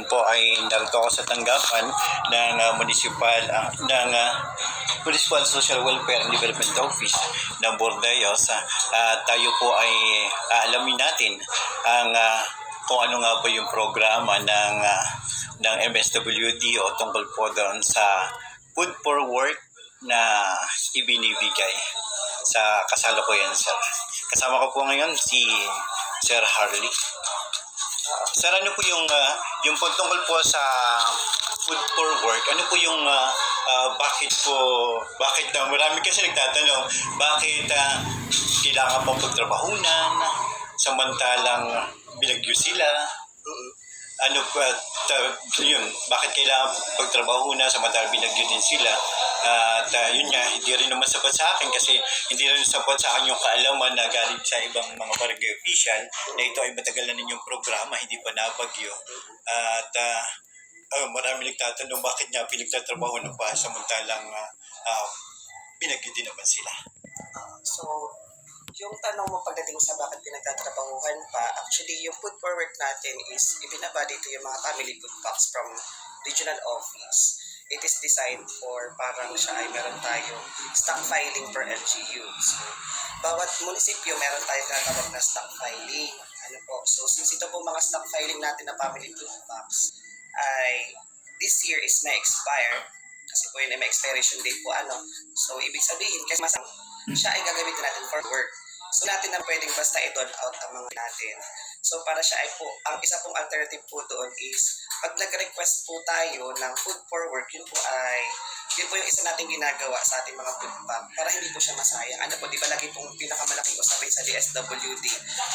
Ngayon po ay narito ako sa tanggapan ng uh, municipal ah, ng ah, Municipal Social Welfare and Development Office ng Bordayos. Ah, tayo po ay aalamin natin ang ah, kung ano nga ba yung programa ng ah, ng MSWD o tungkol po doon sa food for work na ibinibigay sa kasalukuyan sir. Kasama ko po ngayon si Sir Harley. Sir, ano po yung ah, yung po tungkol po sa food for work? Ano po yung ah, ah, bakit po bakit na marami kasi nagtatanong bakit ah, kailangan pong pagtrabahunan samantalang binagyo sila? Ano pa ta- yun, bakit kailangan pagtrabaho na samantalang binagyo din sila? At ah, yun nga, hindi rin naman sapat sa akin kasi hindi rin sapat sa akin yung kaalaman na galing sa ibang mga barangay official na ito ay matagal na ninyong programa, hindi pa nabagyo. At ah, ah, marami nagtatanong bakit nga pinagtatrabaho na pa samantalang uh, binagyo din naman sila. So, yung tanong mo pagdating sa bakit pinagtatrabahuhan pa, actually, yung food for work natin is ibinaba dito yung mga family food packs from regional office. It is designed for parang siya ay meron tayo stock filing per LGU. So, bawat munisipyo meron tayo tinatawag na stock filing. Ano po? So, since ito po mga stock filing natin na family packs ay this year is na expire kasi po yun ay may expiration date po ano. So, ibig sabihin, kasi masang siya ay gagamitin natin for work. So, natin na pwedeng basta i-down out ang mga natin. So, para siya ay po, ang isa pong alternative po doon is, pag nag-request po tayo ng food for work, yun po ay, yun po yung isa nating ginagawa sa ating mga food pack para hindi po siya masayang. Ano po, di ba lagi pong pinakamalaking usapin sa DSWD,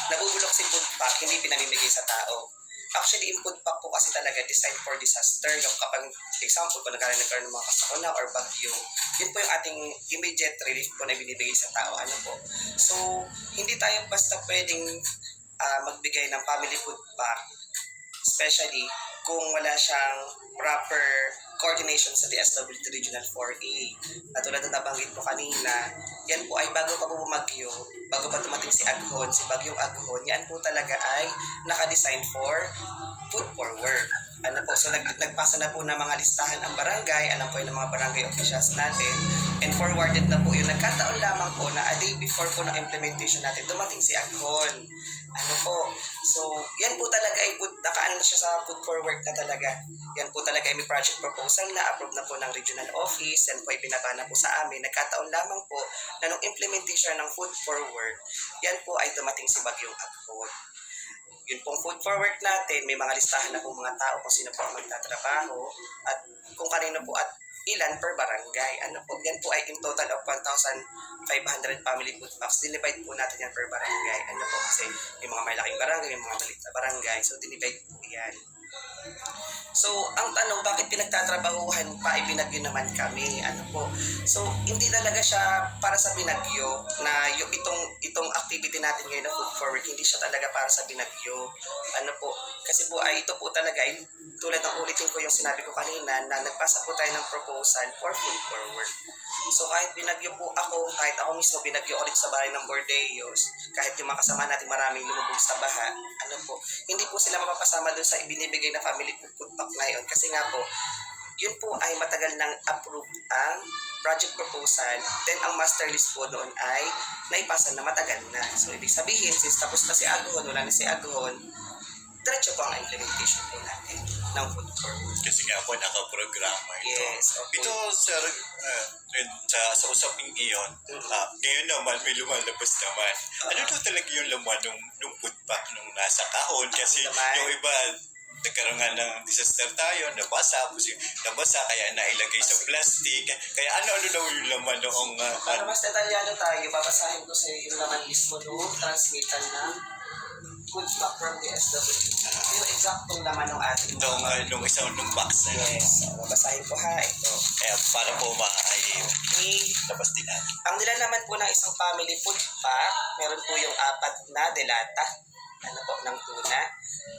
nabubulok si food pack, hindi pinamimigay sa tao. Actually, yung food pack po kasi talaga designed for disaster. Yung kapag, example, kung nagkaroon nagkaroon ng mga kasakuna or bagyo, yun po yung ating immediate relief po na binibigay sa tao. Ano po? So, hindi tayo basta pwedeng ah, magbigay ng family food pack, especially kung wala siyang proper coordination sa DSWD Regional 4A. Na tulad ng nabanggit ko kanina, yan po ay bago pa po bumagyo, bago pa dumating si Aghon, si Bagyong Aghon, yan po talaga ay naka-design for food for work. Ano po, so nag nagpasa na po ng mga listahan ang barangay, alam po yun ng mga barangay officials natin, and forwarded na po yun. Nagkataon lamang po na a day before po ng implementation natin, dumating si Aghon. Ano po, so yan po talaga ay good, nakaano na siya sa food for work na talaga. Yan po talaga ay may project proposal na approve na po ng regional office, yan po ay binaba na po sa amin. Nagkataon lamang po na nung implementation ng food for work, yan po ay dumating si Bagyong Aghon yun pong food for work natin, may mga listahan na po mga tao kung sino po ang magtatrabaho at kung kanino po at ilan per barangay. Ano po, yan po ay in total of 1,500 family food packs. Dinivide po natin yan per barangay. Ano po, kasi may mga malaking barangay, may mga maliit na barangay. So, dinivide po yan. So, ang tanong, bakit pinagtatrabahuhan pa, ibinagyo naman kami? Ano po? So, hindi talaga siya para sa binagyo na yung itong itong activity natin ngayon na food for work, hindi siya talaga para sa binagyo. Ano po? Kasi po ay ito po talaga ay tulad ng ulitin ko yung sinabi ko kanina na nagpasa po tayo ng proposal for food for work. So kahit binagyo po ako, kahit ako mismo binagyo ulit sa bahay ng Bordeos, kahit yung mga kasama natin maraming lumubog sa baha, ano po, hindi po sila mapapasama doon sa ibinibigay na family food food pack ngayon. Kasi nga po, yun po ay matagal nang approved ang project proposal. Then, ang master list po doon ay naipasa na matagal na. So, ibig sabihin, since tapos na si Aghon, wala na si Aghon, diretso po ang implementation po natin ng food for work. Kasi nga po nakaprograma ito. Yes, opo. Ito, sir, uh, sa, sa usaping iyon, ah, ngayon naman may lumalabas naman. Ano daw talaga yung laman nung, nung food pack nung nasa kahon? Kasi Laman. yung iba, nagkaroon nga ng disaster tayo, nabasa, nabasa, kaya nailagay sa plastic. Kaya ano-ano daw yung laman noong ah, Para mas detalyado tayo, babasahin ko sa iyo yung laman mismo noong transmitan ng food pack from the SWD. Yung eksaktong laman ng ating Nung, ah, nung isang nung box na. Yes, babasahin ko ha, ito. Kaya para po maay Okay. labas din natin. Ang nilalaman po ng isang family food pack, meron po yung apat na delata, ano po, ng tuna,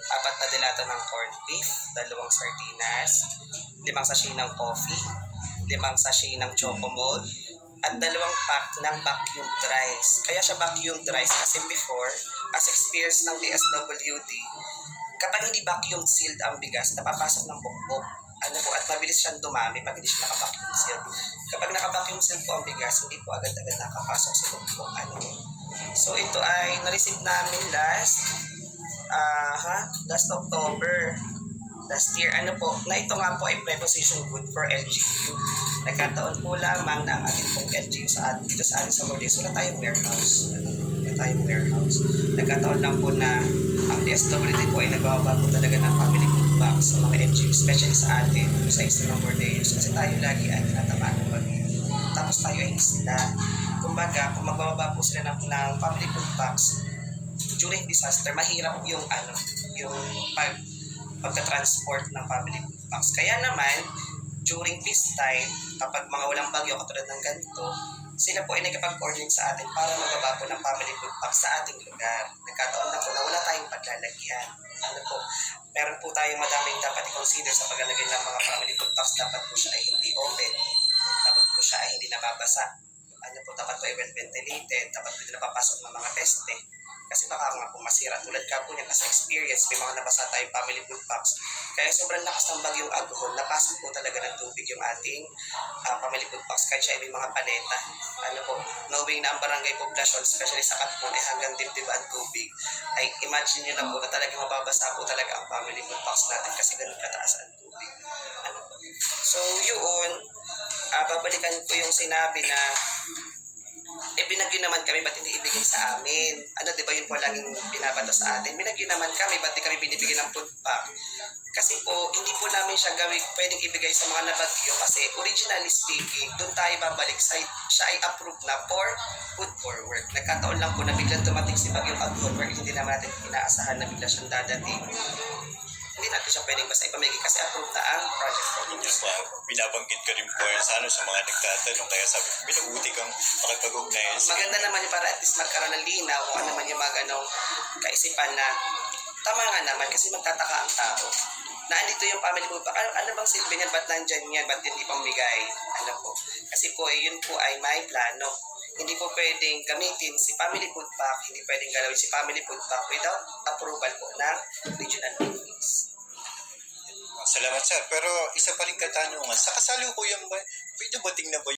apat na delata ng corned beef, dalawang sardinas, limang sachet ng coffee, limang sachet ng choco mold, at dalawang pack ng vacuum rice. Kaya siya vacuum rice kasi before, as experience ng DSWD, kapag hindi vacuum sealed ang bigas, napapasok ng bukbok. Ano po, at mabilis siyang dumami pag hindi siya naka-vacuum sealed. Kapag naka-vacuum sealed po ang bigas, hindi po agad-agad nakapasok sa bukbok. Ano po. So ito ay na-receive namin last, ah ha, last October last year. Ano po, na ito nga po ay preposition good for LGU. Nagkataon po lamang na ang ating pong LGU sa atin, dito sa atin sa Mordes, wala tayong warehouse. Wala tayong warehouse. Nagkataon lang po na ang DSWD po ay nagbababa po talaga ng family food box sa mga LGU, especially sa atin, sa isla ng Bordeaux. Kasi tayo lagi ay tinatamaan ng bagyo. Tapos tayo ay isla. Kumbaga, kung magbababa po sila ng, ng family food box, during disaster, mahirap yung ano, yung pag pagka-transport ng family food packs. Kaya naman, during peace time, kapag mga walang bagyo katulad ng ganito, sila po ay nagkapag-coordinate sa atin para magbaba po ng family food packs sa ating lugar. Nagkataon na po na wala tayong paglalagyan. Ano po, meron po tayong madaming dapat i-consider sa paglalagay ng mga family food packs. Dapat po siya ay hindi open. Dapat po siya ay hindi nababasa. Dapat ay well ventilated. Dapat hindi napapasok ng mga peste. Kasi baka nga po masira. Tulad ka po niya kasi experience, may mga nabasa tayong family food packs. Kaya sobrang lakas ng bagyong agahon, napasok po talaga ng tubig yung ating ah, family food packs. Kahit siya ay may mga paleta. Ano po, knowing na ang barangay poblasyon, especially sa Katmon, ay hanggang dibdib ang tubig, ay imagine nyo na po na talagang mababasa po talaga ang family food packs natin kasi ganun kataas ang tubig. Ano po. So yun, ah, babalikan ko yung sinabi na eh binagyo naman kami, ba't hindi ibigay sa amin? Ano, di ba yun po laging binabato sa atin? Binagyo naman kami, ba't di kami binibigyan ng food pack? Kasi po, hindi po namin siya gawin, pwedeng ibigay sa mga nabagyo kasi originally speaking, doon tayo babalik sa siya ay approved na for food for work. Nagkataon lang po na biglang dumating si Bagyong Agfor where hindi naman natin inaasahan na bigla siyang dadating. Hindi natin siya pwedeng basta ipamigay kasi approved na ang project for Yun pa, binabanggit ko rin po yan sa, ano, sa mga nagtatanong. Kaya sabi ko, binubuti kang makipag-ugnayan maganda naman yung para at least magkaroon ng linaw kung ano man yung mga ganong kaisipan na tama nga naman kasi magtataka ang tao na andito yung family pack. Ano, ano bang silbi niyan? Ba't nandyan yan? Ba't hindi pambigay? Ano po? Kasi po, eh, yun po ay may plano. Hindi po pwedeng gamitin si family food pack, hindi pwedeng galawin si family food pack without approval po ng regional office. Salamat sir. Pero isa pa rin katanungan, sa kasalukuyan ba, pwede ba tingnan ba